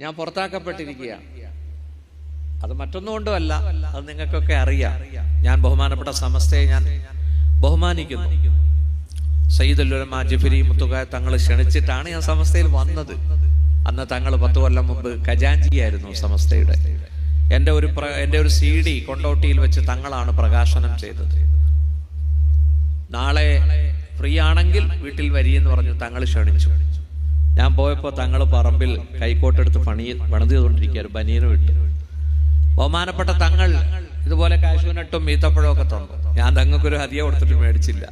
ഞാൻ പുറത്താക്കപ്പെട്ടിരിക്കുകയാണ് അത് മറ്റൊന്നും കൊണ്ടുമല്ല അത് നിങ്ങൾക്കൊക്കെ അറിയാം. ഞാൻ ബഹുമാനപ്പെട്ട സമസ്തയെ ഞാൻ ബഹുമാനിക്കുന്നു. സയ്യിദുലുലമ ജിഫിരി മുത്തുക തങ്ങൾ ക്ഷണിച്ചിട്ടാണ് ഞാൻ സമസ്തയിൽ വന്നത്. അന്ന് തങ്ങൾ പത്ത് കൊല്ലം മുമ്പ് ഖജാഞ്ചിയായിരുന്നു സമസ്തയുടെ. എന്റെ ഒരു എന്റെ ഒരു സി ഡി കൊണ്ടോട്ടിയിൽ വെച്ച് തങ്ങളാണ് പ്രകാശനം ചെയ്തത്. നാളെ ഫ്രീ ആണെങ്കിൽ വീട്ടിൽ വരിയെന്ന് പറഞ്ഞു തങ്ങൾ ക്ഷണിച്ചു. ഞാൻ പോയപ്പോൾ തങ്ങൾ പറമ്പിൽ കൈക്കോട്ടെടുത്ത് പണി പണിത് ചെയ്തുകൊണ്ടിരിക്കുകയാണ് ബനീന് വിട്ട്. ബഹുമാനപ്പെട്ട തങ്ങൾ ഇതുപോലെ കാശുവിനട്ടും ഈത്തപ്പഴം ഒക്കെ തന്നു. ഞാൻ തങ്ങൾക്കൊരു ഹതിയ കൊടുത്തിട്ട് മേടിച്ചില്ല.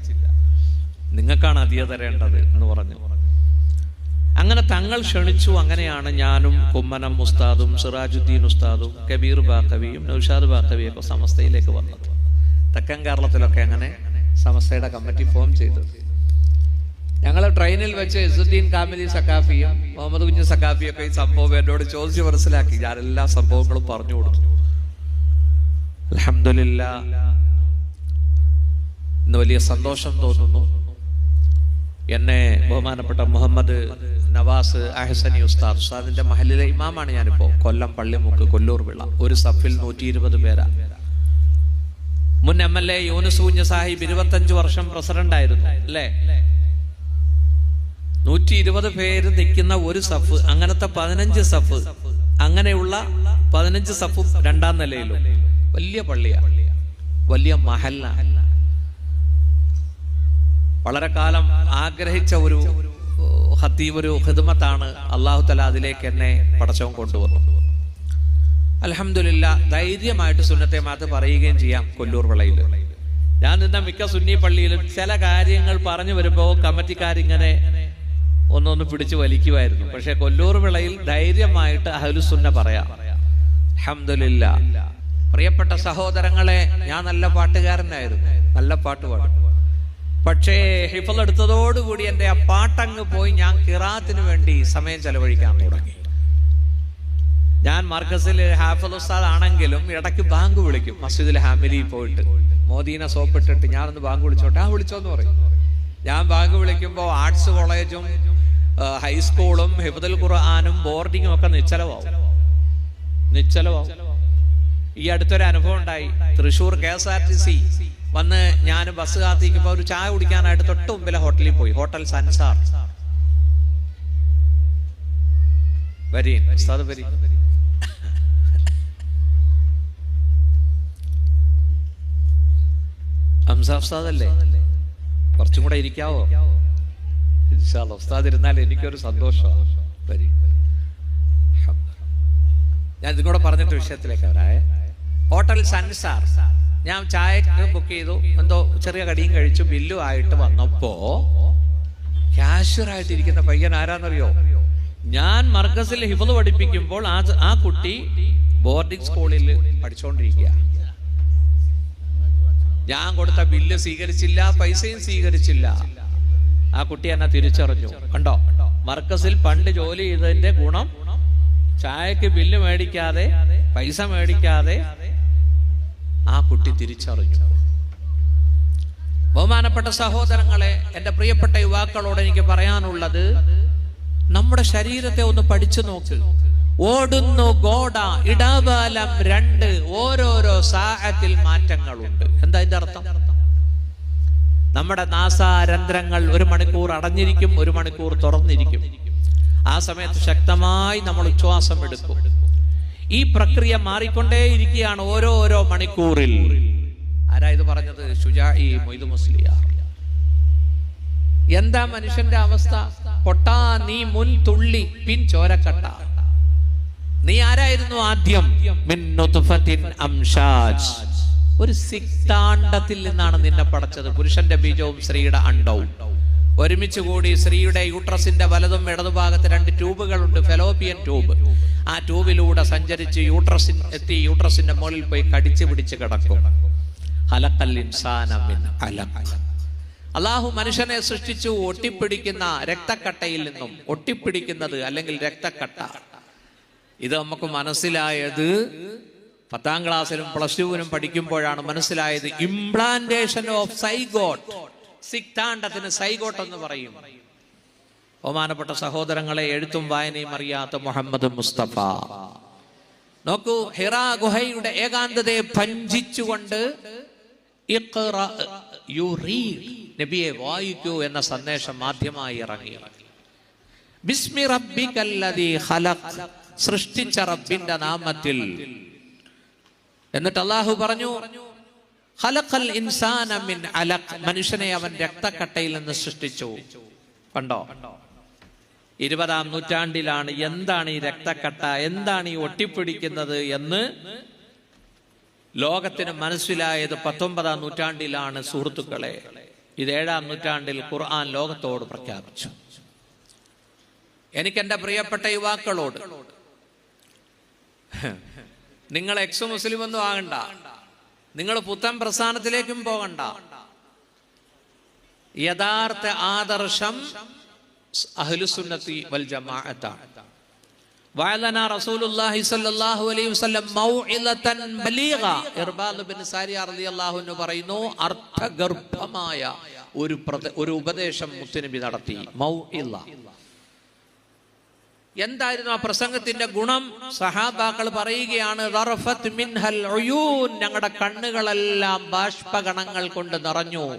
നിങ്ങൾക്കാണ് ഹതിയ തരേണ്ടത് എന്ന് പറഞ്ഞു. അങ്ങനെ തങ്ങൾ ക്ഷണിച്ചു. അങ്ങനെയാണ് ഞാനും കുമ്മനം ഉസ്താദും സിറാജുദ്ദീൻ ഉസ്താദും കബീർ ബാക്കവിയും നൌഷാദ് ബാക്കവിയും ഒക്കെ സമസ്തയിലേക്ക് വന്നത്. തെക്കൻ കേരളത്തിലൊക്കെ അങ്ങനെ സമസ്തയുടെ കമ്മിറ്റി ഫോം ചെയ്തത് ഞങ്ങൾ ട്രെയിനിൽ വെച്ച് ഇസുദ്ദീൻ കാമിലി സക്കാഫിയും മുഹമ്മദ് കുഞ്ഞ് സഖാഫിയൊക്കെ ഈ സംഭവം എന്നോട് ചോദിച്ച് മനസ്സിലാക്കി. ഞാൻ എല്ലാ സംഭവങ്ങളും പറഞ്ഞു കൊടുത്തു. അലഹമില്ല ഇന്ന് വലിയ സന്തോഷം തോന്നുന്നു. എന്നെ ബഹുമാനപ്പെട്ട മുഹമ്മദ് നവാസ് അഹസനി ഉസ്താദ് ഉസ്താദിന്റെ മഹലിലെ ഇമാമാണ് ഞാനിപ്പോ കൊല്ലം പള്ളിമുക്ക് കൊല്ലൂർ വിള. ഒരു സഫിൽ നൂറ്റി ഇരുപത് പേരാ. മുൻ എം എൽ എ യൂനുസ് കുഞ്ഞ് സാഹിബ് ഇരുപത്തഞ്ച് വർഷം പ്രസിഡന്റ് ആയിരുന്നു അല്ലേ? നൂറ്റി ഇരുപത് പേര് നിൽക്കുന്ന ഒരു സഫ് അങ്ങനത്തെ പതിനഞ്ച് സഫ് അങ്ങനെയുള്ള പതിനഞ്ച് സഫ് രണ്ടാം നിലയിലും. വലിയ പള്ളിയാ. വലിയ മഹല്ല. വളരെ കാലം ആഗ്രഹിച്ച ഒരു ഹത്തീവ് ഒരു ഹിദ്മത്താണ് അള്ളാഹു തല അതിലേക്ക് എന്നെ പടച്ചവും കൊണ്ടുവന്നു. അലഹമില്ല ധൈര്യമായിട്ട് സുന്നത്തെ മാത്ത് പറയുകയും ചെയ്യാം കൊല്ലൂർ വിളയിൽ ഞാൻ നിന്ന മിക്ക സുന്നി പള്ളിയിലും ചില കാര്യങ്ങൾ പറഞ്ഞു വരുമ്പോൾ കമ്മിറ്റിക്കാരിങ്ങനെ ഒന്നൊന്ന് പിടിച്ചു വലിക്കുമായിരുന്നു പക്ഷെ കൊല്ലൂർ വിളയിൽ ധൈര്യമായിട്ട് അഹലുസുന്ന പറയാം അഹമ്മദില്ല പ്രിയപ്പെട്ട സഹോദരങ്ങളെ ഞാൻ നല്ല പാട്ടുകാരനായിരുന്നു നല്ല പാട്ട് പാടും. പക്ഷേ ഹിഫൽ എടുത്തതോടുകൂടി എന്റെ ആ പാട്ടങ്ങ് പോയി ഞാൻ കിറാത്തിന് വേണ്ടി സമയം ചെലവഴിക്കാൻ തുടങ്ങി. ഞാൻ മർക്കസിൽ ഹാഫൽ ഉസ്താദ് ആണെങ്കിലും ഇടയ്ക്ക് ബാങ്ക് വിളിക്കും മസ്ജിദിൽ ഹാമിലി പോയിട്ട്. മോദീനെ സോപ്പിട്ടിട്ട് ഞാനൊന്ന് ബാങ്ക് വിളിച്ചോട്ടെ? ആ വിളിച്ചോന്ന് പറയും. ഞാൻ ബാങ്ക് വിളിക്കുമ്പോൾ ആർട്സ് കോളേജും ഹൈസ്കൂളും ഹിബുദൽ ഖുർആാനും ബോർഡിങ്ങും ഒക്കെ നിശ്ചലമാവും. നിശ്ചലമാവും. ഈ അടുത്തൊരു അനുഭവം ഉണ്ടായി. Thrissur K S R T C വന്ന് ഞാൻ ബസ് കാത്തിരിക്കുമ്പോൾ ഒരു ചായ കുടിക്കാനായിട്ട് തൊട്ട് മുമ്പിലെ ഹോട്ടലിൽ പോയി. ഹോട്ടൽ സൻസാർ. വരി ഉസ്താദ് കുറച്ചും കൂടെ ഇരിക്കാവോ? ഇൻഷാ അല്ലാ. ഉസ്താദ് ഇരുന്നാൽ എനിക്കൊരു സന്തോഷമാണ് ഞാൻ ഇതും കൂടെ പറഞ്ഞിട്ട് വിഷയത്തിലേക്ക് അവരായ ഹോട്ടൽ സൻസാർ. ഞാൻ ചായ ബുക്ക് ചെയ്തു. എന്തോ ചെറിയ കടിയും കഴിച്ചു. ബില്ലും ആയിട്ട് വന്നപ്പോ ക്യാഷ്യറായിട്ട് ഇരിക്കുന്ന പയ്യൻ ആരാന്നറിയോ? ഞാൻ മർക്കസിൽ ഹിഫത് പഠിപ്പിക്കുമ്പോൾ ആ ആ കുട്ടി ബോർഡിംഗ് സ്കൂളിൽ പഠിച്ചുകൊണ്ടിരിക്കുക ഞാൻ കൊടുത്ത ബില്ല് സ്വീകരിച്ചില്ല പൈസയും സ്വീകരിച്ചില്ല. ആ കുട്ടി എന്നെ തിരിച്ചറിഞ്ഞു. കണ്ടോ? മർക്കസിൽ പണ്ട് ജോലി ചെയ്തതിന്റെ ഗുണം ചായക്ക് ബില്ല് മേടിക്കാതെ പൈസ മേടിക്കാതെ ആ കുട്ടി തിരിച്ചറിഞ്ഞു. ബഹുമാനപ്പെട്ട സഹോദരങ്ങളെ എന്റെ പ്രിയപ്പെട്ട യുവാക്കളോട് എനിക്ക് പറയാനുള്ളത് നമ്മുടെ ശരീരത്തെ ഒന്ന് പഠിച്ചു നോക്ക്. ഓടുന്നു ഗോഡ ഇടബാലം രണ്ട് ഓരോരോ സാഹത്തിൽ മാറ്റങ്ങളുണ്ട്. എന്താ അതിന്റെ അർത്ഥം? നമ്മുടെ നാസാരന്ധ്രങ്ങൾ ഒരു മണിക്കൂർ അടഞ്ഞിരിക്കും ഒരു മണിക്കൂർ തുറന്നിരിക്കും. ആ സമയത്ത് ശക്തമായി നമ്മൾ ഉച്ഛ്വാസം എടുക്കും. ഈ പ്രക്രിയ മാറിക്കൊണ്ടേയിരിക്കുകയാണ് ഓരോ ഓരോ മണിക്കൂറിൽ. ആരാ ഇത് പറഞ്ഞത്? എന്താ മനുഷ്യന്റെ അവസ്ഥ? പൊട്ടാ നീ മുൻ തുള്ളി പിൻ ചോരക്കട്ട നീ ആരായിരുന്നു ആദ്യം? മിൻ ഒരു സിക്താണ്ടത്തിൽ നിന്നാണ് നിന്നെ പടച്ചത്. പുരുഷന്റെ ബീജവും സ്ത്രീയുടെ അണ്ടവും. ഒരുമിച്ച് കൂടി സ്ത്രീയുടെ യൂട്രസിന്റെ വലതും ഇടതുഭാഗത്ത് രണ്ട് ട്യൂബുകളുണ്ട് ഫെലോപ്പിയൻ ട്യൂബ്. ആ ട്യൂബിലൂടെ സഞ്ചരിച്ച് യൂട്രസിൻ എത്തി യൂട്രസിന്റെ മുകളിൽ പോയി കടിച്ചു പിടിച്ച് കിടക്കും. അള്ളാഹു മനുഷ്യനെ സൃഷ്ടിച്ചു ഒട്ടിപ്പിടിക്കുന്ന രക്തക്കട്ടയിൽ നിന്നും ഒട്ടിപ്പിടിക്കുന്നത് അല്ലെങ്കിൽ രക്തക്കട്ട. ഇത് നമുക്ക് മനസ്സിലായത് പത്താം ക്ലാസ്സിലും പ്ലസ് ടുവിനും പഠിക്കുമ്പോഴാണ് മനസ്സിലായത് ഇംപ്ലാന്റേഷൻ ഓഫ് സൈഗോട്ട് സിക്താണ്ടത്തിന് സൈഗോട്ട് എന്ന് പറയും. ബഹുമാനപ്പെട്ട സഹോദരങ്ങളെ എഴുത്തും വായനയും അറിയാത്ത മുഹമ്മദ് മുസ്തഫ. നോക്കൂ ഹിറ ഗുഹയുടെ ഏകാന്തതയെ read, നബിയെ വായിക്കൂ എന്ന സന്ദേശം ആദ്യമായി ഇറങ്ങി. ബിസ്മി റബ്ബിക്കല്ലദീ ഖലഖ് സൃഷ്ടിച്ച റബ്ബിന്റെ നാമത്തിൽ എന്നിട്ട് അള്ളാഹു പറഞ്ഞു ഇൻസാന മിൻ മനുഷ്യനെ അവൻ രക്തക്കട്ടയിൽ നിന്ന് സൃഷ്ടിച്ചു. കണ്ടോ? ഇരുപതാം നൂറ്റാണ്ടിലാണ് എന്താണ് ഈ രക്തക്കട്ട എന്താണ് ഈ ഒട്ടിപ്പിടിക്കുന്നത് എന്ന് ലോകത്തിന് മനസ്സിലായത് പത്തൊമ്പതാം നൂറ്റാണ്ടിലാണ് സുഹൃത്തുക്കളെ. ഇത് ഏഴാം നൂറ്റാണ്ടിൽ ഖുർആൻ ലോകത്തോട് പ്രഖ്യാപിച്ചു. എനിക്ക് എന്റെ പ്രിയപ്പെട്ട യുവാക്കളോട് നിങ്ങൾ എക്സ് മുസ്ലിം ഒന്നും ആകണ്ട. നിങ്ങൾ പുത്തൻ പ്രസ്ഥാനത്തിലേക്കും പോകണ്ട. യഥാർത്ഥ ആദർശം അഹ്ലുസുന്നത്തി വൽ ജമാഅത്താണ്. വഅലന റസൂലുള്ളാഹി സ്വല്ലല്ലാഹു അലൈഹി വസല്ലം മൗഇലതൻ ബലീഗ. ഇർബാദ് ബിൻ സാരിയ റളിയല്ലാഹു അൻഹു പറയുന്നു അർത്ഥഗർഭമായ ഒരു ഒരു ഉപദേശം മുത്തുനബി നടത്തി. മൗഇല എന്തായിരുന്നു ആ പ്രസംഗത്തിന്റെ ഗുണം? സഹാബാക്കൾ പറയുകയാണ്. ഞങ്ങളുടെ കണ്ണുകളെല്ലാം ബാഷ്പഗണങ്ങൾ കൊണ്ട് നിറഞ്ഞു.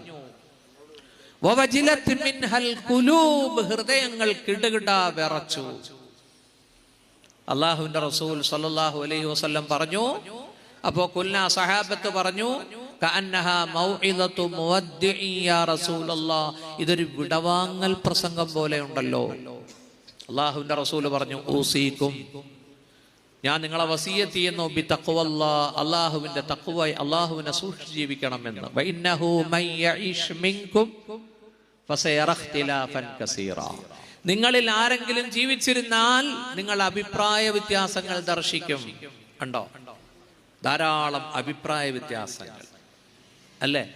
ഹൃദയങ്ങൾ കിടുകിട വിറച്ചു. അള്ളാഹുവിന്റെ റസൂൽ സല്ലല്ലാഹു അലൈഹി വസല്ലം പറഞ്ഞു അപ്പോ കുല്ല സഹാബത്ത് പറഞ്ഞു ഇതൊരു വിടവാങ്ങൽ പ്രസംഗം പോലെ ഉണ്ടല്ലോ. അള്ളാഹുവിന്റെ റസൂൽ പറഞ്ഞു ഊസീക്കും. ഞാൻ നിങ്ങളെ വസീയത്ത് ചെയ്യുന്നു ബി തക്കുവ അള്ളാഹുവിന്റെ തക്കുവ അള്ളാഹുവിനെ സൂക്ഷിച്ച് ജീവിക്കണമെന്ന്. നിങ്ങളിൽ ആരെങ്കിലും ജീവിച്ചിരുന്നാൽ നിങ്ങൾ അഭിപ്രായ വ്യത്യാസങ്ങൾ ദർശിക്കും. കണ്ടോ? ധാരാളം അഭിപ്രായ വ്യത്യാസങ്ങൾ. അല്ലേ?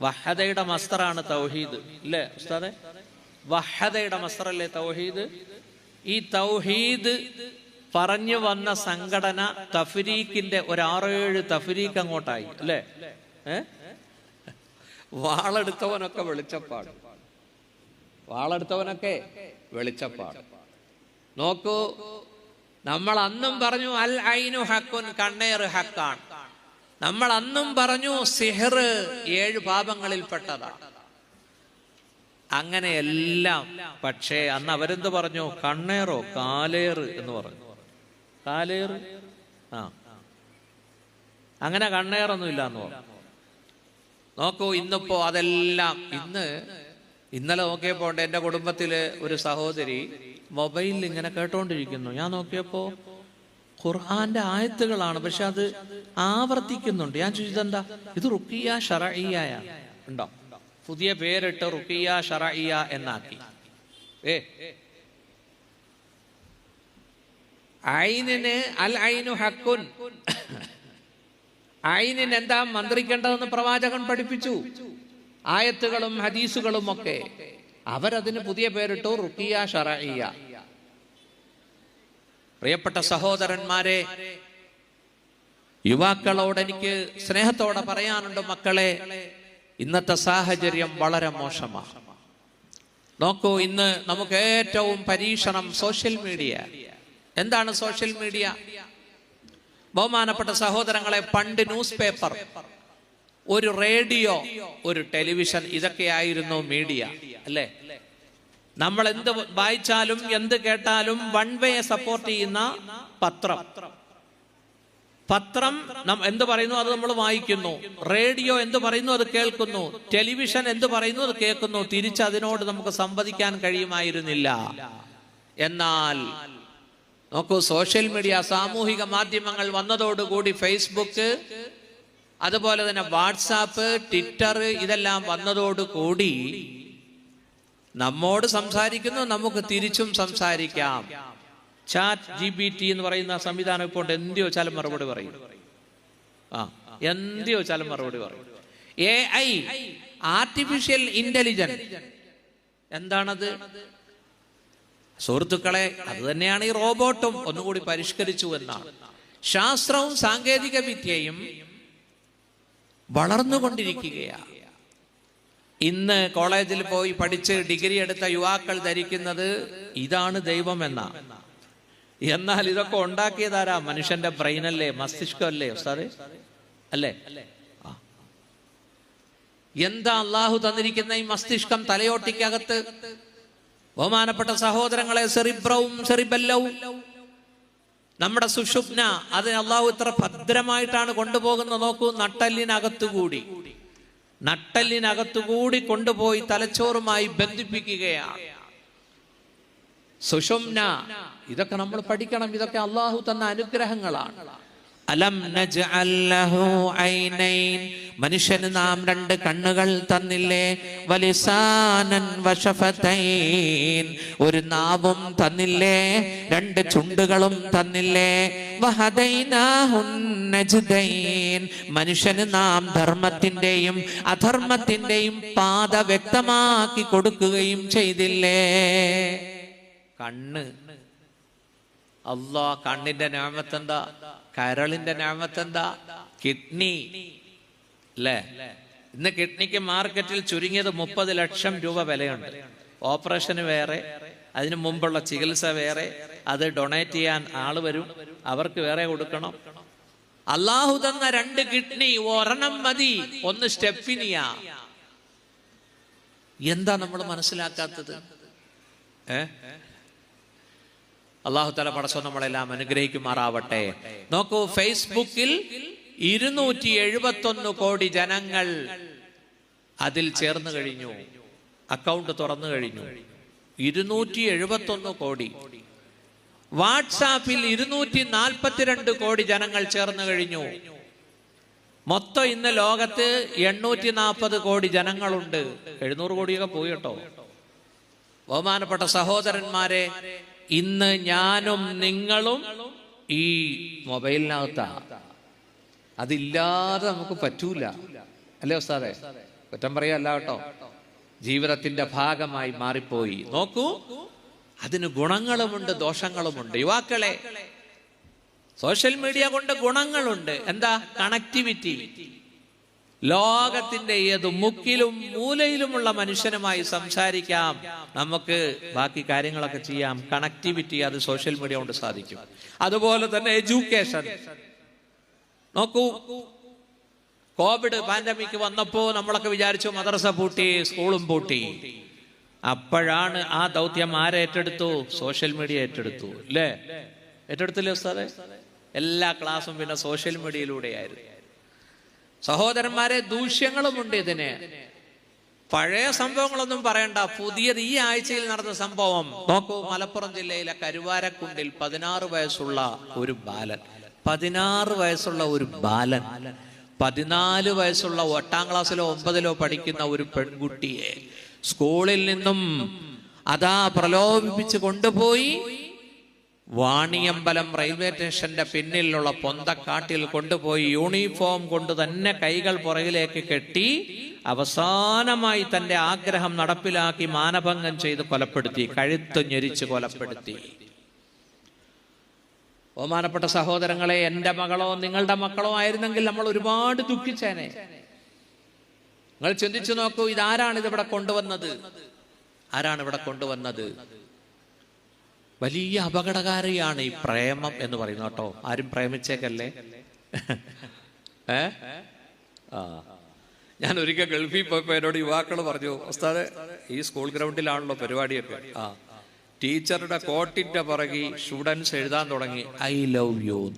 വഹദയുടെ മസ്തറാണ് തൗഹീദ്. അല്ലേ ഉസ്താദെ? വഹദയുടെ മസറല്ലേ തൗഹീദ്? ഈ തൗഹീദ് പറഞ്ഞു വന്ന സംഘടന തഫരീഖിന്റെ ഒരു ആറേഴ് തഫരീഖ് അങ്ങോട്ടായി അല്ലേ? വാളെടുത്തവനൊക്കെ വെളിച്ചപ്പാട്. വാളെടുത്തവനൊക്കെ വെളിച്ചപ്പാട്. നോക്കൂ നമ്മൾ അന്നും പറഞ്ഞു അൽ ഐനു ഹക്കുൻ കണ്ണേർ ഹക്കാണ്. നമ്മൾ അന്നും പറഞ്ഞു സിഹർ ഏഴ് പാപങ്ങളിൽപ്പെട്ടതാണ്. അങ്ങനെയെല്ലാം. പക്ഷേ അന്ന് അവരെന്ത് പറഞ്ഞു? കണ്ണേറോ കാലേറ് എന്ന് പറഞ്ഞു. കാലേറ് ആ. അങ്ങനെ കണ്ണേറൊന്നും ഇല്ല എന്ന് പറഞ്ഞു. നോക്കൂ ഇന്നിപ്പോ അതെല്ലാം ഇന്ന് ഇന്നലെ നോക്കിയപ്പോ ഉണ്ട് എന്റെ കുടുംബത്തിൽ ഒരു സഹോദരി മൊബൈലിൽ ഇങ്ങനെ കേട്ടോണ്ടിരിക്കുന്നു. ഞാൻ നോക്കിയപ്പോ ഖുർആന്റെ ആയത്തുകളാണ് പക്ഷെ അത് ആവർത്തിക്കുന്നുണ്ട്. ഞാൻ ചോദിച്ചതെന്താ ഇത് റുക്കിയ ഷറയ്യായ ഉണ്ടോ? പുതിയ പേരിട്ട് റുക്കിയ ഷറയ്യ എന്നാക്കി. ഏ? ഐനിന് അൽ ഐനു ഹക്കുൻ. ഐനിന് എന്താ മന്ത്രിക്കേണ്ടതെന്ന് പ്രവാചകൻ പഠിപ്പിച്ചു. ആയത്തുകളും ഹദീസുകളും ഒക്കെ. അവരതിന് പുതിയ പേരിട്ടു റുക്കിയ ഷറയ്യ പ്രിയപ്പെട്ട സഹോദരന്മാരെ യുവാക്കളോട് എനിക്ക് സ്നേഹത്തോടെ പറയാനുണ്ട് മക്കളെ. ഇന്നത്തെ സാഹചര്യം വളരെ മോശമാണ്. നോക്കൂ ഇന്ന് നമുക്ക് ഏറ്റവും പരീക്ഷണം സോഷ്യൽ മീഡിയ. എന്താണ് സോഷ്യൽ മീഡിയ? ബഹുമാനപ്പെട്ട സഹോദരങ്ങളെ പണ്ട് ന്യൂസ് പേപ്പർ ഒരു റേഡിയോ ഒരു ടെലിവിഷൻ ഇതൊക്കെയായിരുന്നു മീഡിയ അല്ലേ? നമ്മൾ എന്ത് വായിച്ചാലും എന്ത് കേട്ടാലും വൺ വേ സപ്പോർട്ട് ചെയ്യുന്ന പത്രം. പത്രം എന്ത് പറയുന്നു അത് നമ്മൾ വായിക്കുന്നു. റേഡിയോ എന്ത് പറയുന്നു അത് കേൾക്കുന്നു. ടെലിവിഷൻ എന്ത് പറയുന്നു അത് കേൾക്കുന്നു. തിരിച്ച് അതിനോട് നമുക്ക് സംവദിക്കാൻ കഴിയുമായിരുന്നില്ല. എന്നാൽ നോക്കൂ സോഷ്യൽ മീഡിയ സാമൂഹിക മാധ്യമങ്ങൾ വന്നതോടുകൂടി ഫേസ്ബുക്ക് അതുപോലെ തന്നെ വാട്സാപ്പ് ട്വിറ്റർ ഇതെല്ലാം വന്നതോടുകൂടി നമ്മോട് സംസാരിക്കുന്നു നമുക്ക് തിരിച്ചും സംസാരിക്കാം. ചാറ്റ് ജി ബി ടി എന്ന് പറയുന്ന സംവിധാനം ഇപ്പോൾ ഉണ്ട് എന്ത് ചോദിച്ചാലും മറുപടി പറയും. ആ എന്ത് ചോദിച്ചാലും മറുപടി പറയും. എ ഐ ആർട്ടിഫിഷ്യൽ ഇന്റലിജൻസ് എന്താണത്? സുഹൃത്തുക്കളെ അത് തന്നെയാണ് ഈ റോബോട്ടും. ഒന്നുകൂടി പരിഷ്കരിച്ചു എന്നാണ്. ശാസ്ത്രവും സാങ്കേതിക വിദ്യയും വളർന്നുകൊണ്ടിരിക്കുകയാണ്. ഇന്ന് കോളേജിൽ പോയി പഠിച്ച് ഡിഗ്രി എടുത്ത യുവാക്കൾ ധരിക്കുന്നത് ഇതാണ് ദൈവം എന്ന എന്നാൽ ഇതൊക്കെ ഉണ്ടാക്കിയതാരാ? മനുഷ്യന്റെ ബ്രെയിനല്ലേ? മസ്തിഷ്കമല്ലേ? ഉസ്താദ്? അല്ലേ. എന്താ അള്ളാഹു തന്നിരിക്കുന്ന ഈ മസ്തിഷ്കം തലയോട്ടിക്കകത്ത്? ബഹുമാനപ്പെട്ട സഹോദരങ്ങളെ സെറിബ്രവും സെറിബല്ലവും. നമ്മുടെ സുഷുപ്ന അതിന് അള്ളാഹു ഇത്ര ഭദ്രമായിട്ടാണ് കൊണ്ടുപോകുന്നത് നോക്കൂ നട്ടല്ലിനകത്തുകൂടി. നട്ടല്ലിനകത്തുകൂടി കൊണ്ടുപോയി തലച്ചോറുമായി ബന്ധിപ്പിക്കുകയാണ്. സുഷുമ്ന. ഇതൊക്കെ നമ്മൾ പഠിക്കണം. ഇതൊക്കെ അള്ളാഹു തന്ന അനുഗ്രഹങ്ങളാണ്. അലം മനുഷ്യന് നാം രണ്ട് കണ്ണുകൾ തന്നില്ലേ? വലിസാനൻ വശഫതൈൻ. ഒരു നാവും തന്നില്ലേ? രണ്ട് ചുണ്ടുകളും തന്നില്ലേ? മനുഷ്യന് നാം ധർമ്മത്തിന്റെയും അധർമ്മത്തിന്റെയും പാത വ്യക്തമാക്കി കൊടുക്കുകയും ചെയ്തില്ലേ? കണ്ണ്. അള്ളാ കണ്ണിന്റെ ഞാമത്തെന്താ കരളിന്റെ ഞാമത്തെന്താ കിഡ്നി. അല്ലേ ഇന്ന് കിഡ്നിക്ക് മാർക്കറ്റിൽ ചുരുങ്ങിയത് മുപ്പത് ലക്ഷം രൂപ വിലയുണ്ട്. ഓപ്പറേഷന് വേറെ അതിനു മുമ്പുള്ള ചികിത്സ വേറെ അത് ഡൊണേറ്റ് ചെയ്യാൻ ആൾ വരും അവർക്ക് വേറെ കൊടുക്കണം. അള്ളാഹു തന്ന രണ്ട് കിഡ്നി ഒരെണ്ണം മതി ഒന്ന് സ്റ്റെപ്പിനിയ എന്താ നമ്മൾ മനസ്സിലാക്കാത്തത്? ഏ? അള്ളാഹു തല പടച്ചോ നമ്മളെല്ലാം അനുഗ്രഹിക്കുമാറാവട്ടെ. നോക്കൂ ഫേസ്ബുക്കിൽ ഇരുന്നൂറ്റി എഴുപത്തൊന്ന് കോടി ജനങ്ങൾ അതിൽ ചേർന്ന് കഴിഞ്ഞു. അക്കൗണ്ട് തുറന്നു കഴിഞ്ഞു. ഇരുന്നൂറ്റി എഴുപത്തൊന്ന് കോടി. വാട്സാപ്പിൽ ഇരുന്നൂറ്റി നാൽപ്പത്തിരണ്ട് കോടി ജനങ്ങൾ ചേർന്ന് കഴിഞ്ഞു. മൊത്തം ഇന്ന് ലോകത്ത് എണ്ണൂറ്റി നാൽപ്പത് കോടി ജനങ്ങളുണ്ട്. എഴുന്നൂറ് കോടിയൊക്കെ പോയിട്ടോ ബഹുമാനപ്പെട്ട സഹോദരന്മാരെ ഇന്ന് ഞാനും നിങ്ങളും ഈ മൊബൈലിനകത്താ. അതില്ലാതെ നമുക്ക് പറ്റൂല. അല്ലേ ഉസ്താദെ? കുറ്റം പറയല്ല കേട്ടോ. ജീവിതത്തിന്റെ ഭാഗമായി മാറിപ്പോയി. നോക്കൂ. അതിന് ഗുണങ്ങളുമുണ്ട് ദോഷങ്ങളുമുണ്ട്. യുവാക്കളെ സോഷ്യൽ മീഡിയ കൊണ്ട് ഗുണങ്ങളുണ്ട്. എന്താ? കണക്ടിവിറ്റി ലോകത്തിന്റെ ഏത് മുക്കിലും മൂലയിലുമുള്ള മനുഷ്യനുമായി സംസാരിക്കാം. നമുക്ക് ബാക്കി കാര്യങ്ങളൊക്കെ ചെയ്യാം. കണക്ടിവിറ്റി അത് സോഷ്യൽ മീഡിയ കൊണ്ട് സാധിക്കും. അതുപോലെ തന്നെ എഡ്യൂക്കേഷൻ നോക്കൂ കോവിഡ് പാൻഡമിക് വന്നപ്പോ നമ്മളൊക്കെ വിചാരിച്ചു മദ്രസ പൂട്ടി സ്കൂളും പൂട്ടി. അപ്പോഴാണ് ആ ദൗത്യം ആരെ ഏറ്റെടുത്തു? സോഷ്യൽ മീഡിയ ഏറ്റെടുത്തു. അല്ലേ? ഏറ്റെടുത്തില്ലേ ഉസ്താദെ? എല്ലാ ക്ലാസ്സും പിന്നെ സോഷ്യൽ മീഡിയയിലൂടെയായിരുന്നു സഹോദരന്മാരെ ദൂഷ്യങ്ങളുമുണ്ട് ഇതിന്. പഴയ സംഭവങ്ങളൊന്നും പറയണ്ട. പുതിയത് ഈ ആഴ്ചയിൽ നടന്ന സംഭവം. നോക്കൂ മലപ്പുറം ജില്ലയിലെ കരുവാരക്കുണ്ടിൽ പതിനാറ് വയസ്സുള്ള ഒരു ബാലൻ. പതിനാറ് വയസ്സുള്ള ഒരു ബാലൻ. പതിനാല് വയസ്സുള്ള എട്ടാം ക്ലാസ്സിലോ ഒമ്പതിലോ പഠിക്കുന്ന ഒരു പെൺകുട്ടിയെ സ്കൂളിൽ നിന്നും അതാ പ്രലോഭിപ്പിച്ച് കൊണ്ടുപോയി വാണിയമ്പലം റെയിൽവേ സ്റ്റേഷന്റെ പിന്നിലുള്ള പൊന്തക്കാട്ടിൽ കൊണ്ടുപോയി യൂണിഫോം കൊണ്ട് തന്നെ കൈകൾ പുറകിലേക്ക് കെട്ടി അവസാനമായി തന്റെ ആഗ്രഹം നടപ്പിലാക്കി മാനഭംഗം ചെയ്ത് കൊലപ്പെടുത്തി കഴുത്ത് ഞെരിച്ച് കൊലപ്പെടുത്തി. ബഹുമാനപ്പെട്ട സഹോദരങ്ങളെ എന്റെ മകളോ നിങ്ങളുടെ മക്കളോ ആയിരുന്നെങ്കിൽ നമ്മൾ ഒരുപാട് ദുഃഖിച്ചേനെ. നിങ്ങൾ ചിന്തിച്ചു നോക്കൂ ഇതാരാണ് ഇതിവിടെ കൊണ്ടുവന്നത്? ആരാണ് ഇവിടെ കൊണ്ടുവന്നത്? വലിയ അപകടകാരിയാണ് ഈ പ്രേമം എന്ന് പറയുന്നത് കേട്ടോ. ആരും പ്രേമിച്ചേക്കല്ലേ? ഏ? ആ. ഞാൻ ഒരിക്കൽ ഗൾഫിൽ പോയപ്പോ എന്നോട് യുവാക്കൾ പറഞ്ഞു ഉസ്താദെ ഈ സ്കൂൾ ഗ്രൗണ്ടിലാണല്ലോ പരിപാടിയൊക്കെ. ആ. ടീച്ചറുടെ കോട്ടിന്റെ പുറകി സ്റ്റുഡൻസ് എഴുതാൻ തുടങ്ങി ഐ ലവ് യു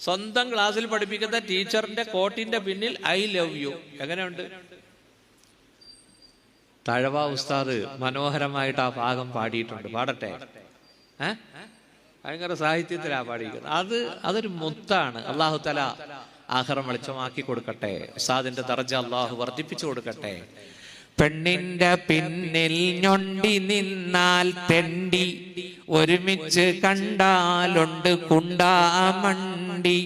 സ്വന്തം ക്ലാസ്സിൽ പഠിപ്പിക്കുന്ന ടീച്ചറിന്റെ കോട്ടിന്റെ പിന്നിൽ ഐ ലവ് യു എങ്ങനെയുണ്ട്? തഴവ ഉസ്താദ് മനോഹരമായിട്ട് ആ ഭാഗം പാടിയിട്ടുണ്ട്. പാടട്ടെ? ഭയങ്കര സാഹിത്യത്തിലാണ് പാടിയിരിക്കുന്നത്. അത് അതൊരു മുത്താണ്. അള്ളാഹു തല ആഹ്റം വെളിച്ചമാക്കി കൊടുക്കട്ടെ. ഉസ്താദിന്റെ ദർജ അള്ളാഹു വർദ്ധിപ്പിച്ചു കൊടുക്കട്ടെ. പെണ്ണിന്റെ പിന്നിൽ ഞൊണ്ടി നിന്നാൽ തെണ്ടി ഒരുമിച്ച് കണ്ടാലുണ്ട് കുണ്ടാമണ്ടി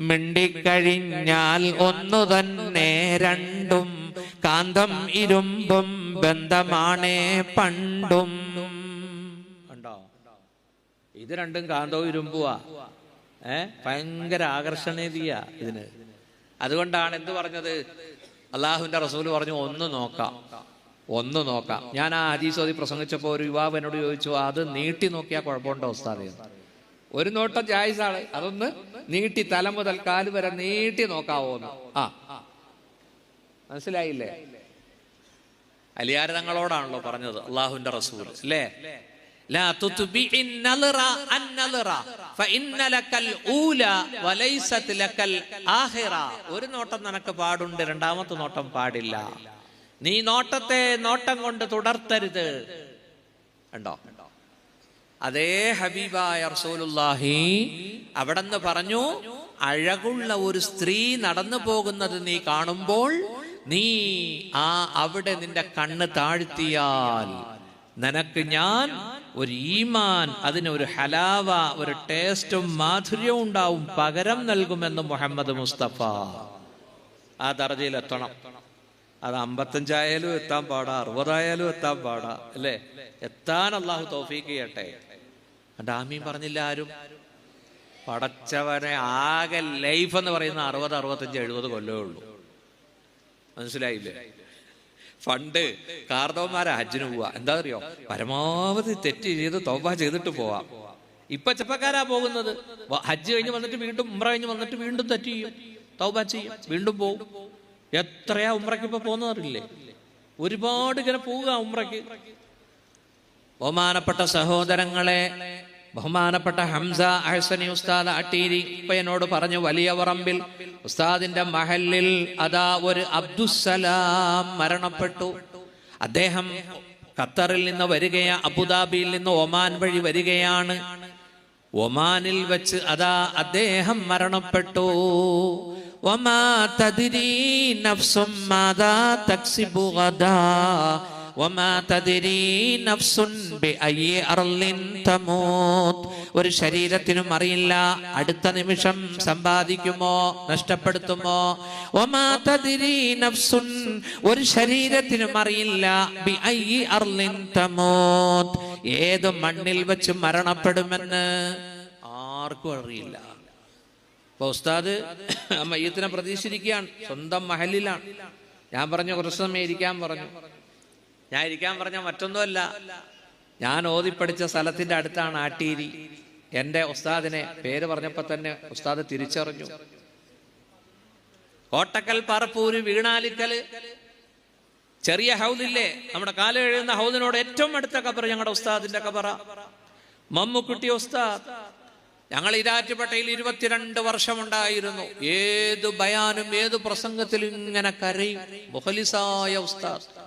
മിണ്ടിക്കഴിഞ്ഞാൽ ഒന്നു തന്നെ രണ്ടും കാന്തം ഇരുമ്പും ബന്ധമാണേ പണ്ടും. ഇത് രണ്ടും കാന്തവും ഇരുമ്പുവാ. ഏ? ഭയങ്കര ആകർഷണീയ ഇതിന്. അതുകൊണ്ടാണ് എന്ത് പറഞ്ഞത്? അള്ളാഹുവിന്റെ റസൂൽ പറഞ്ഞു ഒന്ന് നോക്കാം. ഒന്ന് നോക്കാം. ഞാൻ ആ ഹദീസോതി പ്രസംഗിച്ചപ്പോൾ ഒരു യുവാവ് എന്നോട് ചോദിച്ചു അത് നീട്ടി നോക്കിയാൽ കുഴപ്പമുണ്ടോ ഉസ്താദേ. ഒരു നോട്ടം ജായിസാണ്. അതൊന്ന് നീട്ടി തല മുതൽ കാൽ വരെ നീട്ടി നോക്കാവോ ആ. മനസ്സിലായില്ലേ? അലിയാരതങ്ങളോടാണല്ലോ പറഞ്ഞത് അള്ളാഹുവിന്റെ റസൂൽ അല്ലേ? لا تتبع النظر النظر فإن لك الأولى وليست لك الآخرة ഒരു നോട്ടം നിനക്ക് പാടുണ്ട് രണ്ടാമത്തെ നോട്ടം പാടില്ല നീ നോട്ടത്തെ നോട്ടം കൊണ്ട് തുടർത്തരുത് ഉണ്ടോ അതേ ഹബീബായ റസൂലുള്ളാഹി അവിടെന്ന് പറഞ്ഞു അഴകുള്ള ഒരു സ്ത്രീ നടന്നു പോകുന്നത് നീ കാണുമ്പോൾ നീ ആ അവിടെ നിന്റെ കണ്ണ് താഴ്ത്തിയാൽ നിനക്ക് ഞാൻ ഒരു ഈമാൻ അതിന് ഒരു ഹലാവ ഒരു ടേസ്റ്റും മാധുര്യവും ഉണ്ടാവും പകരം നൽകുമെന്ന് മുഹമ്മദ് മുസ്തഫ. ആ ദർജയിലെത്തണം. അത് അമ്പത്തഞ്ചായാലും എത്താൻ പാടാ അറുപതായാലും എത്താൻ പാടാ അല്ലേ? എത്താൻ അള്ളാഹു തോഫീക്ക് ചെയ്യട്ടെ. എന്റെ ആമീൻ പറഞ്ഞില്ല ആരും? പടച്ചവനെ ആകെ ലൈഫ് എന്ന് പറയുന്ന അറുപത് അറുപത്തഞ്ച് എഴുപത് കൊല്ലമേ ഉള്ളൂ. മനസ്സിലായില്ലേ? ഫണ്ട്. കാർദവന്മാരെ ഹജ്ജിന് പോവാ. എന്താ അറിയോ പരമാവധി തെറ്റ് ചെയ്ത് തൗബ ചെയ്തിട്ട് പോവാം. ഇപ്പൊ ചെപ്പക്കാരാ പോകുന്നത്? ഹജ്ജ് കഴിഞ്ഞ് വന്നിട്ട് വീണ്ടും ഉമ്ര കഴിഞ്ഞ് വന്നിട്ട് വീണ്ടും തെറ്റ് ചെയ്യും. തൗബ ചെയ്യും. വീണ്ടും പോകും എത്രയാ ഉമ്രയ്ക്ക് ഇപ്പൊ പോകുന്നവരില്ലേ ഒരുപാട് ഇങ്ങനെ പോവുക ഉമ്രയ്ക്ക് ബഹുമാനപ്പെട്ട സഹോദരങ്ങളെ ബഹുമാനപ്പെട്ട ഹംസ അഹസനി ഉസ്താദ് അട്ടീരി ഉപ്പയനോട് പറഞ്ഞു വലിയ പറമ്പിൽ ഉസ്താദിന്റെ മഹലിൽ അതാ ഒരു അബ്ദുസലാം മരണപ്പെട്ടു. അദ്ദേഹം ഖത്തറിൽ നിന്ന് വരികയാ അബുദാബിയിൽ നിന്ന് ഒമാൻ വഴി വരികയാണ്. ഒമാനിൽ വെച്ച് അതാ അദ്ദേഹം മരണപ്പെട്ടു. ഒമാ തദിരി നഫ്സും മാതാ തക്സിബുഗദാ ഒരു ശരീരത്തിനും അറിയില്ല. അടുത്ത നിമിഷം സമ്പാദിക്കുമോ? നഷ്ടപ്പെടുത്തുമോ? ഒരു ശരീരത്തിനും അറിയില്ല. ഏത് മണ്ണിൽ വെച്ച് മരണപ്പെടുമെന്ന് ആർക്കും അറിയില്ല. ഉസ്താദ് മയ്യത്തിനെ പ്രതീക്ഷിച്ചിരിക്കുകയാണ്. സ്വന്തം മഹലിലാണ്. ഞാൻ പറഞ്ഞു കുറച്ച് സമയം ഇരിക്കാൻ പറഞ്ഞു. ഞാൻ ഇരിക്കാൻ പറഞ്ഞ മറ്റൊന്നുമല്ല. ഞാൻ ഓതിപ്പടിച്ച സ്ഥലത്തിന്റെ അടുത്താണ് ആട്ടീരി എന്റെ ഉസ്താദിനെ പേര് പറഞ്ഞപ്പോ തന്നെ ഉസ്താദ് തിരിച്ചറിഞ്ഞു. കോട്ടക്കൽ പറപ്പൂര് വീണാലിക്കൽ ചെറിയ ഹൗദില്ലേ നമ്മുടെ കാല എഴുതുന്ന ഹൗദിനോട് ഏറ്റവും അടുത്ത കബർ ഞങ്ങളുടെ ഉസ്താദിന്റെ കബറ മമ്മുക്കുട്ടി ഉസ്താദ്. ഞങ്ങൾ ഇരാറ്റുപേട്ടയിൽ ഇരുപത്തിരണ്ട് വർഷമുണ്ടായിരുന്നു. ഏത് ബയാനും ഏത് പ്രസംഗത്തിലും ഇങ്ങനെ കരയും. മുഹലിസായ ഉസ്താദ്.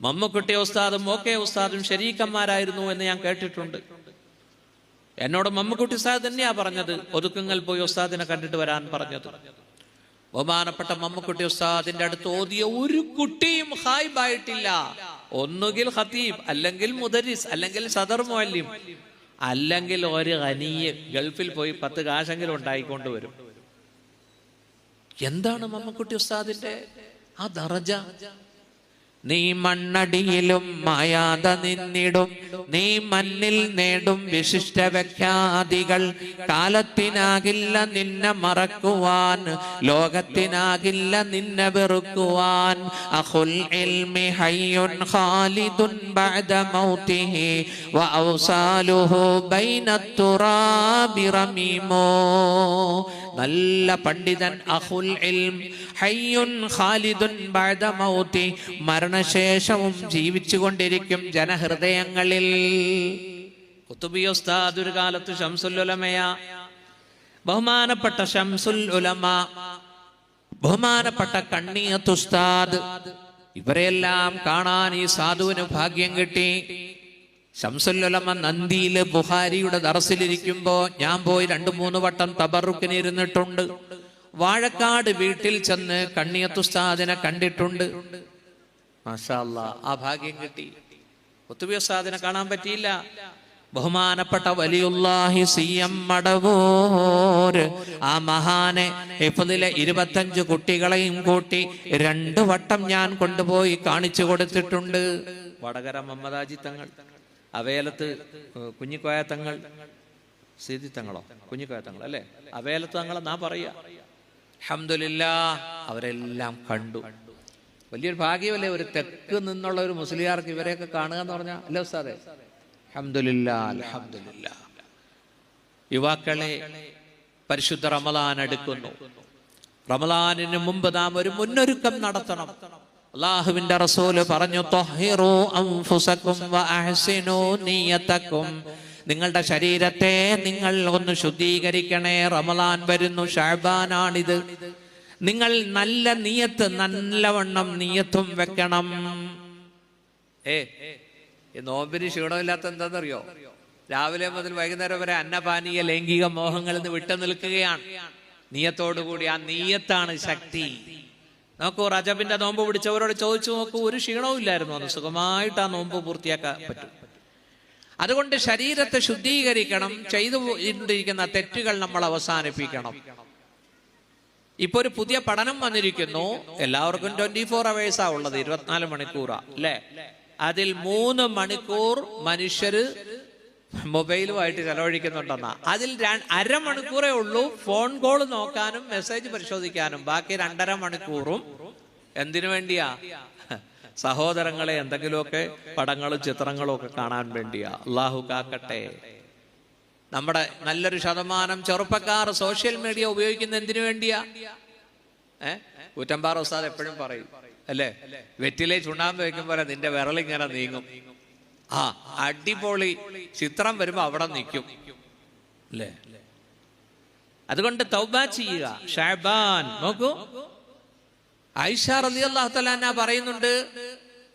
മമ്മുക്കുട്ടി ഉസ്താദും ഓക്കെ ഉസ്താദും ഷരീക്കന്മാരായിരുന്നു എന്ന് ഞാൻ കേട്ടിട്ടുണ്ട്. എന്നോട് മമ്മക്കുട്ടി ഉസ്താദ് തന്നെയാ പറഞ്ഞത്. ഒതുക്കുങ്ങൽ പോയി ഉസ്താദിനെ കണ്ടിട്ട് വരാൻ പറഞ്ഞത്. ബഹുമാനപ്പെട്ട മമ്മക്കുട്ടി ഉസ്താദിന്റെ അടുത്ത് ഓതിയ ഒരു കുട്ടിയും ഹായിബായിട്ടില്ല ഒന്നുകിൽ ഖതീബ് അല്ലെങ്കിൽ മുദരിസ് അല്ലെങ്കിൽ സദർ മോല്യം അല്ലെങ്കിൽ ഒരു ഖനീയ് ഗൾഫിൽ പോയി പത്ത് കാശെങ്കിലും ഉണ്ടായിക്കൊണ്ട് വരും. എന്താണ് മമ്മക്കുട്ടി ഉസ്താദിന്റെ ആ ദറജ? നീ മണ്ണടിയിലും മായാതെ നിന്നിടും. നീ മണ്ണിൽ നേടും വിശിഷ്ട വ്യഖ്യാതികൾ. കാലത്തിനാകില്ല നിന്നെ മറക്കുവാൻ. ലോകത്തിനാകില്ല നിന്നെ വെറുക്കുവാൻ. അഖുൽ ഇൽമി ഹയ്യുൻ ഖാലിദുൻ ബഅദ മൗതിഹി വ ഔസാലുഹു ബൈന തുറാബി റമീമോ. നല്ല പണ്ഡിതൻ അഹുൽ ഇൽം ഹയ്യുൻ ഖാലിദുൻ ബഅദ മൗതി മരണശേഷവും ജനഹൃദയങ്ങളിൽ. ഉസ്താദ് ഒരു കാലത്ത് ഷംസുൽ ബഹുമാനപ്പെട്ട ഷംസുൽ ഉലമ ബഹുമാനപ്പെട്ട കണ്ണിയത്ത് ഉസ്താദ് ഇവരെല്ലാം കാണാൻ ഈ സാധുവിന് ഭാഗ്യം കിട്ടി. ശംസുല്ലുലമ നന്ദിയിൽ ബുഹാരിയുടെ ദറസിലിരിക്കുമ്പോ ഞാൻ പോയി രണ്ടു മൂന്ന് വട്ടം തബറുക്കിന് ഇരുന്നിട്ടുണ്ട് വാഴക്കാട് വീട്ടിൽ ചെന്ന് കണ്ണിയത്തുസ്താദിനെ കണ്ടിട്ടുണ്ട്. മാഷാ അല്ലാ, ആ ഭാഗ്യം കിട്ടി. ഒത്തുബി ഉസ്താദിനെ കാണാൻ പറ്റിയില്ല. ബഹുമാനപ്പെട്ട വലിയുല്ലാഹി സി എം മടവൂര് ആ മഹാനെ ഇപ്പതിലെ ഇരുപത്തഞ്ച് കുട്ടികളെയും കൂട്ടി രണ്ടു വട്ടം ഞാൻ കൊണ്ടുപോയി കാണിച്ചു കൊടുത്തിട്ടുണ്ട്. വടകര മമ്മദാജി തങ്ങൾ. അവേലത്ത് കുഞ്ഞിക്കോയ തങ്ങൾ സീതി തങ്ങളോ? കുഞ്ഞിക്കോയ തങ്ങൾ അല്ലേ? അവേലത്ത് തങ്ങൾ നാ പറയുക അഹമ്മദില്ല അവരെല്ലാം കണ്ടു. വലിയൊരു ഭാഗ്യമല്ലേ ഒരു തെക്ക് നിന്നുള്ള ഒരു മുസ്ലിയാർക്ക് ഇവരെയൊക്കെ കാണുക എന്ന് പറഞ്ഞാൽ അല്ലേ ഉസ്താദെ? അഹമ്മദില്ല യുവാക്കളെ പരിശുദ്ധ റമലാൻ അടുക്കുന്നു റമലാനിന് മുമ്പ് നാം ഒരു മുന്നൊരുക്കം നടത്തണം. അള്ളാഹുവിന്റെ റസൂൽ പറഞ്ഞു. നിങ്ങളുടെ ശരീരത്തെ നിങ്ങൾ ഒന്ന് ശുദ്ധീകരിക്കണേ റമലാൻ വരുന്നു ഷാബാനാണിത്. നിങ്ങൾ നല്ല നീയത്ത് നല്ലവണ്ണം നീയത്തും വെക്കണം. ഏ ഈ നോമ്പിന് ക്ഷീണമില്ലാത്ത എന്താണെന്നറിയോ രാവിലെ മുതൽ വൈകുന്നേരം വരെ അന്നപാനീയ ലൈംഗിക മോഹങ്ങളിൽ നിന്ന് വിട്ടു നിൽക്കുകയാണ്. നീയത്തോടുകൂടി ആ നീയത്താണ് ശക്തി. നോക്കൂ റജബിന്റെ നോമ്പ് പിടിച്ചവരോട് ചോദിച്ചു നോക്കൂ ഒരു ക്ഷീണവും ഇല്ലായിരുന്നു അന്ന്. സുഖമായിട്ട് ആ നോമ്പ് പൂർത്തിയാക്കാൻ പറ്റും. അതുകൊണ്ട് ശരീരത്തെ ശുദ്ധീകരിക്കണം ചെയ്തു കൊണ്ടിരിക്കുന്ന തെറ്റുകൾ നമ്മൾ അവസാനിപ്പിക്കണം. ഇപ്പൊ ഒരു പുതിയ പഠനം വന്നിരിക്കുന്നു. എല്ലാവർക്കും ട്വന്റി ഫോർ അവേഴ്സാ ഉള്ളത് ഇരുപത്തിനാല് മണിക്കൂറാ അല്ലേ? അതിൽ മൂന്ന് മണിക്കൂർ മനുഷ്യര് മൊബൈലുമായിട്ട് ചെലവഴിക്കുന്നുണ്ടെന്നാ. അതിൽ അരമണിക്കൂറേ ഉള്ളൂ ഫോൺ കോൾ നോക്കാനും മെസ്സേജ് പരിശോധിക്കാനും. ബാക്കി രണ്ടര മണിക്കൂറും എന്തിനു വേണ്ടിയാ? സഹോദരങ്ങളെ എന്തെങ്കിലുമൊക്കെ പടങ്ങളും ചിത്രങ്ങളും ഒക്കെ കാണാൻ വേണ്ടിയാ. അള്ളാഹു കാക്കട്ടെ. നമ്മുടെ നല്ലൊരു ശതമാനം ചെറുപ്പക്കാർ സോഷ്യൽ മീഡിയ ഉപയോഗിക്കുന്ന എന്തിനു വേണ്ടിയാ? ഏ? കൂറ്റമ്പാറ ഉസ്താദ് എപ്പോഴും പറയും അല്ലേ? വെറ്റിലെ ചുണ്ണാമ്പ് വെക്കുമ്പോൾ നിന്റെ വിരലിങ്ങനെ നീങ്ങും. ആ അടിപൊളി ചിത്രം വരുമ്പോ അവിടെ നിൽക്കും അല്ലേ? അതുകൊണ്ട് തൗബ ചെയ്യുക. ഷാബാൻ നോക്കൂ. ഐഷ റലി അള്ളാഹു പറയുന്നുണ്ട്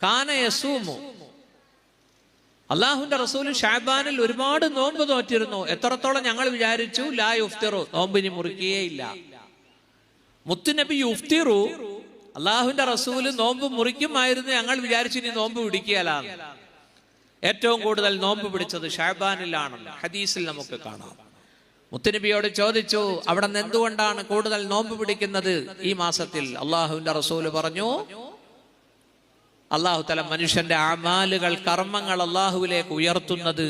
കാന യസൂമു. അള്ളാഹുന്റെ റസൂൽ ഷാബാനിൽ ഒരുപാട് നോമ്പ് നോറ്റിരുന്നു എത്രത്തോളം ഞങ്ങൾ വിചാരിച്ചു? ലാ യുഫ്തിറു. നോമ്പിനി മുറിക്കുകയില്ല മുത്തുനബി യുഫ്തിറു. അള്ളാഹുവിന്റെ റസൂൽ നോമ്പ് മുറിക്കുമായിരുന്നു. ഞങ്ങൾ വിചാരിച്ചു ഇനി നോമ്പ് പിടിക്കുകയല്ലാന്ന്. ഏറ്റവും കൂടുതൽ നോമ്പ് പിടിച്ചത് ഷാബാനിലാണല്ലോ ഹദീസിൽ നമുക്ക് കാണാം. മുത്തുനബിയോട് ചോദിച്ചു അവിടെ നിന്ന് എന്തുകൊണ്ടാണ് കൂടുതൽ നോമ്പ് പിടിക്കുന്നത്? ഈ മാസത്തിൽ അള്ളാഹുവിന്റെ റസൂൽ പറഞ്ഞു അള്ളാഹു തല മനുഷ്യന്റെ ആമാലുകൾ കർമ്മങ്ങൾ അള്ളാഹുവിലേക്ക് ഉയർത്തുന്നത്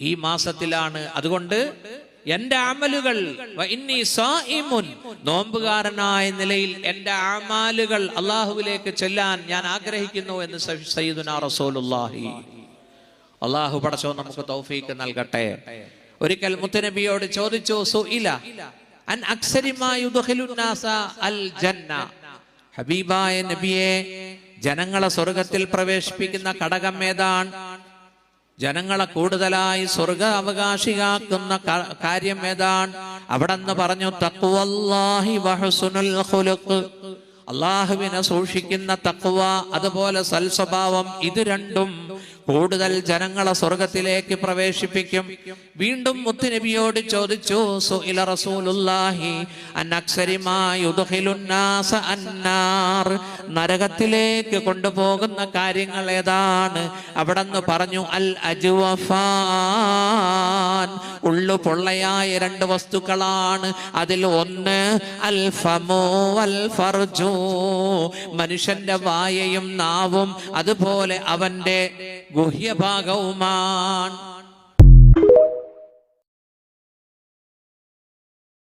ഈ മാസത്തിലാണ്. അതുകൊണ്ട് എന്റെ ആമലുകൾ നോമ്പുകാരനായ നിലയിൽ എന്റെ ആമാലുകൾ അള്ളാഹുവിലേക്ക് ചെല്ലാൻ ഞാൻ ആഗ്രഹിക്കുന്നു എന്ന് സയ്യിദുനാ റസൂലുള്ളാഹി. അള്ളാഹു പടച്ചോ നമുക്ക് തൗഫീക്ക് നൽകട്ടെ. ഒരിക്കൽ മുത്തുനബിയോട് ചോദിച്ചു സുഇല അൻ അൽ ജന്ന? ഹബീബായ നബിയെ ജനങ്ങളെ സ്വർഗത്തിൽ പ്രവേശിപ്പിക്കുന്ന ഘടകം ഏതാണ്? ജനങ്ങളെ കൂടുതലായി സ്വർഗ അവകാശിയാക്കുന്ന കാര്യം ഏതാണ്? അവിടെ നിന്ന് പറഞ്ഞു അള്ളാഹുവിനെ സൂക്ഷിക്കുന്ന തക്കുവ അതുപോലെ സൽസ്വഭാവം ഇത് രണ്ടും കൂടുതൽ ജനങ്ങളെ സ്വർഗത്തിലേക്ക് പ്രവേശിപ്പിക്കും. വീണ്ടും മുത്തുനബിയോട് ചോദിച്ചു സുഇല അൻ അക്സരി അന്നാർ. നരകത്തിലേക്ക് കൊണ്ടുപോകുന്ന കാര്യങ്ങൾ ഏതാണ്? അവിടെന്ന് പറഞ്ഞു അൽ അജ്വഫാൻ. ഉള്ളു പൊള്ളയായ രണ്ട് വസ്തുക്കളാണ്. അതിൽ ഒന്ന് അൽ ഫമോ ഫർജു. മനുഷ്യന്റെ വായയും നാവും അതുപോലെ അവന്റെ ഗുഹ്യഭാഗവുമാണ്